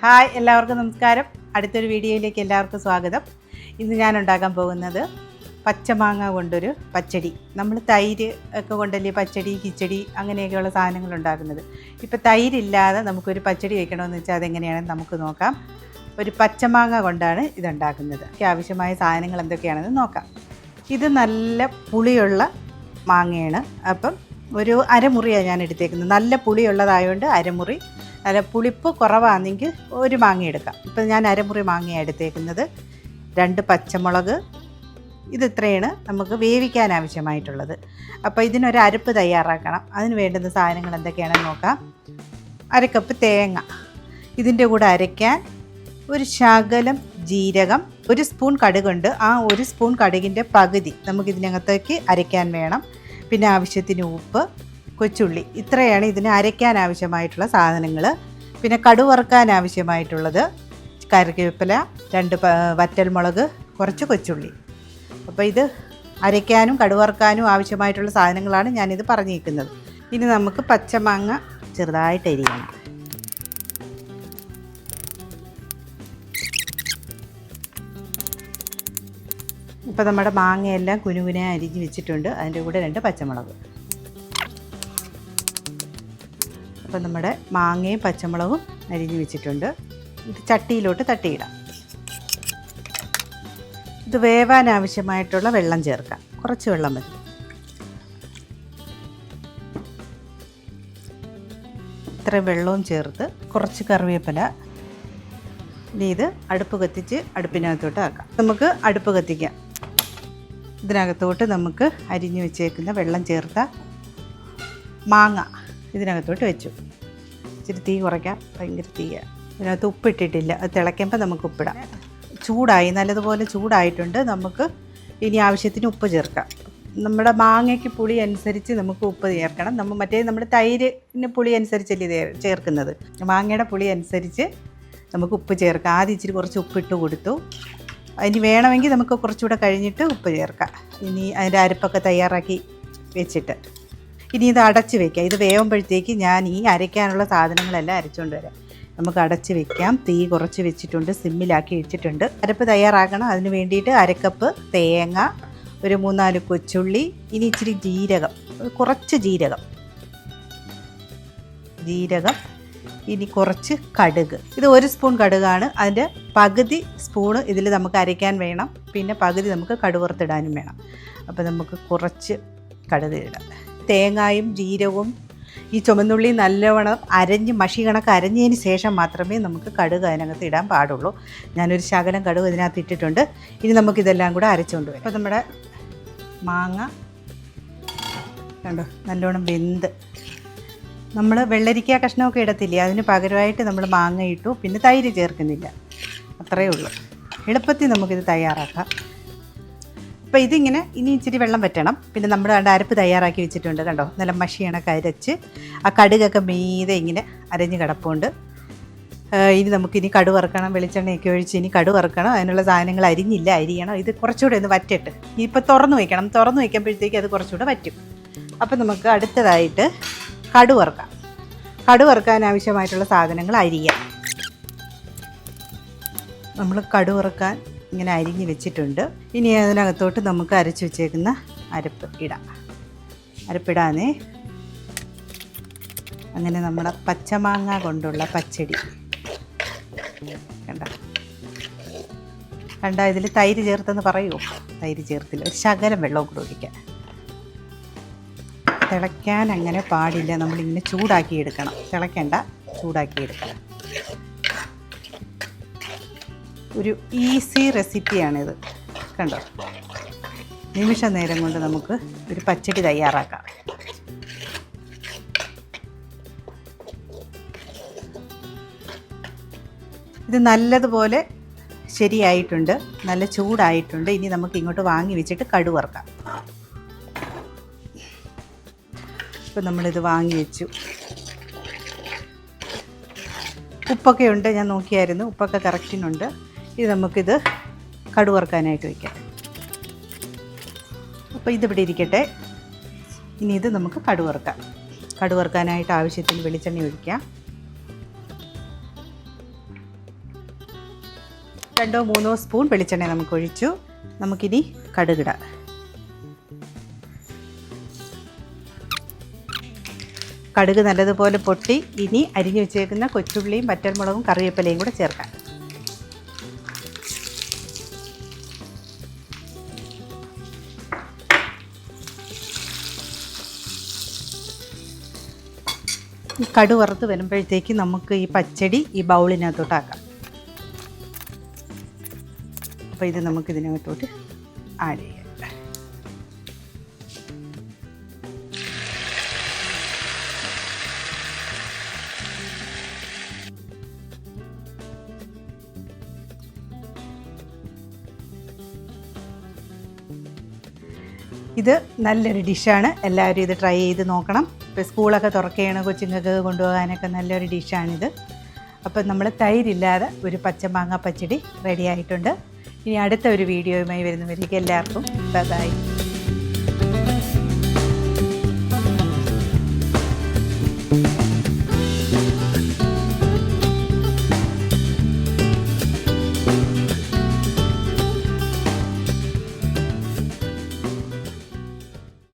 Hi എല്ലാവർക്കും നമസ്കാരം. അടുത്തൊരു വീഡിയോയിലേക്ക് എല്ലാവർക്കും സ്വാഗതം. ഇന്ന് ഞാൻ ഉണ്ടാക്കാൻ പോകുന്നത് പച്ചമാങ്ങ കൊണ്ടൊരു പച്ചടി. നമ്മൾ തൈര് ഒക്കെ കൊണ്ടല്ലേ പച്ചടി കിച്ചടി അങ്ങനെയൊക്കെയുള്ള സാധനങ്ങൾ ഉണ്ടാക്കുന്നത്. ഇപ്പോൾ തൈരില്ലാതെ നമുക്കൊരു പച്ചടി വയ്ക്കണമെന്ന് വെച്ചാൽ അതെങ്ങനെയാണെന്ന് നമുക്ക് നോക്കാം. ഒരു പച്ചമാങ്ങ കൊണ്ടാണ് ഇതുണ്ടാക്കുന്നത്. ആവശ്യമായ സാധനങ്ങൾ എന്തൊക്കെയാണെന്ന് നോക്കാം. ഇത് നല്ല പുളിയുള്ള മാങ്ങയാണ്. അപ്പം ഒരു അരമുറിയാണ് ഞാൻ എടുത്തേക്കുന്നത്. നല്ല പുളിയുള്ളതായതുകൊണ്ട് അരമുറി നല്ല പുളിപ്പ് കുറവാണെങ്കിൽ ഒരു മാങ്ങ എടുക്കാം. ഇപ്പം ഞാൻ അരമുറി മാങ്ങയാണ് എടുത്തേക്കുന്നത്. രണ്ട് പച്ചമുളക്. ഇത് ഇത്രയാണ് നമുക്ക് വേവിക്കാൻ ആവശ്യമായിട്ടുള്ളത്. അപ്പോൾ ഇതിനൊരു അരപ്പ് തയ്യാറാക്കണം. അതിന് വേണ്ടുന്ന സാധനങ്ങൾ എന്തൊക്കെയാണെന്ന് നോക്കാം. അരക്കപ്പ് തേങ്ങ. ഇതിന്റെ കൂടെ അരയ്ക്കാൻ ഒരു ശകലം ജീരകം ഒരു സ്പൂൺ കടുകുണ്ട് ആ ഒരു സ്പൂൺ കടുകിന്റെ പകുതി നമുക്കിതിനകത്തേക്ക് അരയ്ക്കാൻ വേണം. പിന്നെ ആവശ്യത്തിന് ഉപ്പ്. കൊച്ചുള്ളി. ഇത്രയാണ് ഇതിന് അരയ്ക്കാൻ ആവശ്യമായിട്ടുള്ള സാധനങ്ങൾ പിന്നെ കടുവറുക്കാൻ ആവശ്യമായിട്ടുള്ളത് കറിവേപ്പില രണ്ട് വറ്റൽ വറ്റൽമുളക് കുറച്ച് കൊച്ചുള്ളി. അപ്പോൾ ഇത് അരയ്ക്കാനും കടുവറുക്കാനും ആവശ്യമായിട്ടുള്ള സാധനങ്ങളാണ് ഞാനിത് പറഞ്ഞിരിക്കുന്നത്. ഇനി നമുക്ക് പച്ചമാങ്ങ ചെറുതായിട്ട് എരിയണം ഇപ്പോൾ നമ്മുടെ മാങ്ങയെല്ലാം കുനുകുനെ അരിഞ്ഞ് വെച്ചിട്ടുണ്ട്. അതിന്റെ കൂടെ രണ്ട് പച്ചമുളക്. അപ്പോൾ നമ്മുടെ മാങ്ങയും പച്ചമുളകും അരിഞ്ഞ് വെച്ചിട്ടുണ്ട്. ഇത് ചട്ടിയിലോട്ട് തട്ടിയിടാം. ഇത് വേവാൻ ആവശ്യമായിട്ടുള്ള വെള്ളം ചേർക്കാം. കുറച്ച് വെള്ളം മതി. ഇത്ര വെള്ളവും ചേർത്ത് കുറച്ച് കറിവേപ്പില ഇനി ഇത് അടുപ്പ് കത്തിച്ച് അടുപ്പിനകത്തോട്ട് ആക്കാം. നമുക്ക് അടുപ്പ് കത്തിക്കാം. ഇതിനകത്തോട്ട് നമുക്ക് അരിഞ്ഞു വെച്ചേക്കുന്ന വെള്ളം ചേർത്ത മാങ്ങ. ഇതിനകത്തോട്ട് വെച്ചു. ഇച്ചിരി തീ കുറയ്ക്കാം. ഭയങ്കര തീയാണ് ഇതിനകത്ത് ഉപ്പിട്ടിട്ടില്ല. അത് തിളയ്ക്കുമ്പോൾ നമുക്ക് ഉപ്പിടാം. ചൂടായി നല്ലതുപോലെ ചൂടായിട്ടുണ്ട്. നമുക്ക് ഇനി ആവശ്യത്തിന് ഉപ്പ് ചേർക്കാം. നമ്മുടെ മാങ്ങയ്ക്ക് പുളി അനുസരിച്ച് നമുക്ക് ഉപ്പ് ചേർക്കണം. നമ്മൾ മറ്റേ നമ്മുടെ തൈരിന് പുളി അനുസരിച്ചല്ലേ ചേർക്കുന്നത്? മാങ്ങയുടെ പുളി അനുസരിച്ച് നമുക്ക് ഉപ്പ് ചേർക്കാം. ആദ്യം ഇച്ചിരി കുറച്ച് ഉപ്പിട്ട് കൊടുത്തു. ഇനി വേണമെങ്കിൽ നമുക്ക് കുറച്ചുകൂടെ കഴിഞ്ഞിട്ട് ഉപ്പ് ചേർക്കാം. ഇനി അതിന്റെ അരപ്പൊക്കെ തയ്യാറാക്കി വെച്ചിട്ട്. ഇനി ഇത് അടച്ച് വെക്കാം. ഇത് വേവുമ്പോഴത്തേക്ക് ഞാൻ ഈ അരയ്ക്കാനുള്ള സാധനങ്ങളെല്ലാം അരച്ചുകൊണ്ട് വരാം. നമുക്ക് അടച്ച് വെക്കാം. തീ കുറച്ച് വെച്ചിട്ടുണ്ട്. സിമ്മിലാക്കി വെച്ചിട്ടുണ്ട്. അരപ്പ് തയ്യാറാക്കണം. അതിന് വേണ്ടിയിട്ട് അരക്കപ്പ് തേങ്ങ ഒരു മൂന്നാൽ കൊച്ചുള്ളി ഇനി ഇച്ചിരി ജീരകം. കുറച്ച് ജീരകം. ജീരകം ഇനി കുറച്ച് കടുക്. ഇത് ഒരു സ്പൂൺ കടുകാണ്. അതിന്റെ പകുതി സ്പൂണ് ഇതിൽ നമുക്ക് അരയ്ക്കാൻ വേണം. പിന്നെ പകുതി നമുക്ക് കടുവറുത്തിടാനും വേണം. അപ്പോൾ നമുക്ക് കുറച്ച് കടുക് ഇടാം. തേങ്ങായും ജീരകവും ഈ ചുമന്നുള്ളി നല്ലവണ്ണം അരഞ്ഞ് മഷി കണക്ക് അരഞ്ഞതിന് ശേഷം മാത്രമേ നമുക്ക് കടുക് അതിനകത്ത് ഇടാൻ പാടുള്ളൂ. ഞാനൊരു ശകലം കടുക് ഇതിനകത്ത് ഇട്ടിട്ടുണ്ട്. ഇനി നമുക്കിതെല്ലാം കൂടെ അരച്ചുകൊണ്ട് വരാം. അപ്പോൾ നമ്മുടെ മാങ്ങ കണ്ടോ? നല്ലോണം വെന്ത്. നമ്മൾ വെള്ളരിക്ക കഷ്ണമൊക്കെ ഇടത്തില്ലേ? അതിന് പകരമായിട്ട് നമ്മൾ മാങ്ങ ഇട്ടു. പിന്നെ തൈര് ചേർക്കുന്നില്ല. അത്രയേ ഉള്ളൂ. എളുപ്പത്തിൽ നമുക്കിത് തയ്യാറാക്കാം. അപ്പോൾ ഇതിങ്ങനെ ഇനി ഇച്ചിരി വെള്ളം പറ്റണം പിന്നെ നമ്മൾ കണ്ട അരപ്പ് തയ്യാറാക്കി വെച്ചിട്ടുണ്ട് കണ്ടോ? നല്ല മഷിയണൊക്കെ അരച്ച് ആ കടുകൊക്കെ മീതെ ഇങ്ങനെ അരഞ്ഞ് കിടപ്പുണ്ട്. ഇനി നമുക്കിനി കടു വറുക്കണം വെളിച്ചെണ്ണയൊക്കെ ഒഴിച്ച് ഇനി കടു വറുക്കണം. അതിനുള്ള സാധനങ്ങൾ അരിഞ്ഞില്ല അരിയണം. ഇത് കുറച്ചുകൂടെ ഒന്ന് വറ്റിട്ട് ഇപ്പോൾ തുറന്ന് വയ്ക്കണം തുറന്ന് വയ്ക്കുമ്പോഴത്തേക്ക് അത് കുറച്ചുകൂടെ വറ്റും. അപ്പം നമുക്ക് അടുത്തതായിട്ട് കടു വറുക്കാം. കടു വറുക്കാൻ ആവശ്യമായിട്ടുള്ള സാധനങ്ങൾ അരിയാം. നമ്മൾ കടു വറുക്കാൻ ഇങ്ങനെ അരിഞ്ഞ് വെച്ചിട്ടുണ്ട്. ഇനി അതിനകത്തോട്ട് നമുക്ക് അരച്ച് വെച്ചേക്കുന്ന അരപ്പ് ഇടാം. അരപ്പിടാനേ അങ്ങനെ നമ്മുടെ പച്ചമാങ്ങ കൊണ്ടുള്ള പച്ചടി. കണ്ട? കണ്ട? ഇതിൽ തൈര് ചേർത്തെന്ന് പറയുമോ തൈര് ചേർത്തില്ല. ഒരു ശകലം വെള്ളം കൂടെ ഒഴിക്കാൻ തിളയ്ക്കാൻ അങ്ങനെ പാടില്ല. നമ്മളിങ്ങനെ ചൂടാക്കി എടുക്കണം. തിളയ്ക്കണ്ട. ചൂടാക്കി എടുക്കണം. ഒരു ഈസി റെസിപ്പിയാണിത്. കണ്ടോ? നിമിഷ നേരം കൊണ്ട് നമുക്ക് ഒരു പച്ചടി തയ്യാറാക്കാം. ഇത് നല്ലതുപോലെ ശരിയായിട്ടുണ്ട്. നല്ല ചൂടായിട്ടുണ്ട്. ഇനി നമുക്ക് ഇങ്ങോട്ട് വാങ്ങി വെച്ചിട്ട് കടുവറക്കാം ഇപ്പം നമ്മളിത് വാങ്ങി വെച്ചു. ഉപ്പൊക്കെ ഉണ്ട്. ഞാൻ നോക്കിയായിരുന്നു. ഉപ്പൊക്കെ കറക്റ്റിനുണ്ട് ഇത് നമുക്കിത് കടുവറക്കാനായിട്ട് വയ്ക്കാം അപ്പോൾ ഇതിവിടെ ഇരിക്കട്ടെ. ഇനി ഇത് നമുക്ക് കടുവറക്കാം. കടുവറക്കാനായിട്ട് ആവശ്യത്തിന് വെളിച്ചെണ്ണ ഒഴിക്കാം. രണ്ടോ മൂന്നോ സ്പൂൺ വെളിച്ചെണ്ണ നമുക്ക് ഒഴിച്ചു. നമുക്കിനി കടുകിടാം. കടുക് നല്ലതുപോലെ പൊട്ടി ഇനി അരിഞ്ഞു വെച്ചേക്കുന്ന കൊച്ചുള്ളിയും വറ്റൽമുളകും കറിവേപ്പിലയും കൂടെ ചേർക്കാം. ഈ കടു വറുത്ത് വരുമ്പോഴത്തേക്ക് നമുക്ക് ഈ പച്ചടി ഈ ബൗളിനകത്തോട്ടാക്കാം. അപ്പോൾ ഇത് നമുക്ക് ഇതിനകത്തോട്ട് ആഡ് ചെയ്യാം. ഇത് നല്ലൊരു ഡിഷാണ് എല്ലാവരും ഇത് ട്രൈ ചെയ്ത് നോക്കണം. ഇപ്പോൾ സ്കൂളൊക്കെ തുറക്കുകയാണ് കൊച്ചുങ്ങൾക്ക് കൊണ്ടുപോകാനൊക്കെ നല്ലൊരു ഡിഷാണിത്. അപ്പം നമ്മൾ തൈരില്ലാതെ ഒരു പച്ചമാങ്ങ പച്ചടി റെഡി ആയിട്ടുണ്ട്. ഇനി അടുത്ത ഒരു വീഡിയോയുമായി വരുന്നവരേക്ക് എല്ലാവർക്കും ബൈ Thank